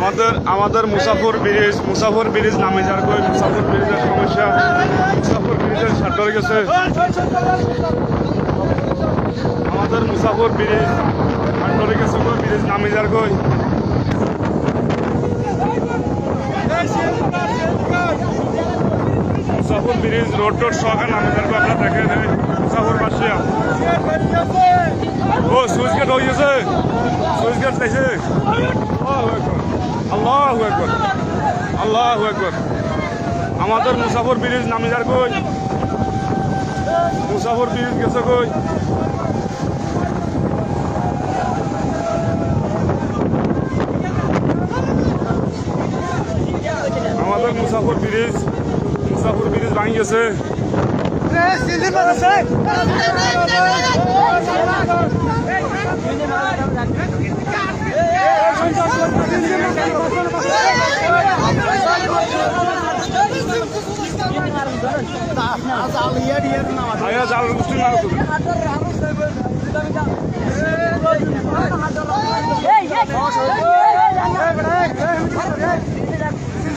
আমাদের আমাদের Musafar bridge মুসাফর bridge নামে যার কই মুসাফর ব্রিজের সমস্যা, মুসাফর ব্রিজের ধরে গেছে। আমাদের মুসাফর ব্রিজ ধরে গেছে ব্রিজ নামে যার কই। মুসাফর ব্রিজ রোড টোড সহকার নামে যার আপনারা দেখে দেয় মুসাফর বাসিয়া ও, সুইচ গেট হয়ে গেছে। সুইচ গেট দেখছে আল্লাহ একবার আল্লাহ একবার আমাদের মুসাফর ব্রিজ নামে যার কই মুসাফর ব্রিজ গেছে কই আমাদের মুসাফর ব্রিজ মুসাফর ব্রিজ ভাঙি গেছে আয়া জাল মুসলিম মারো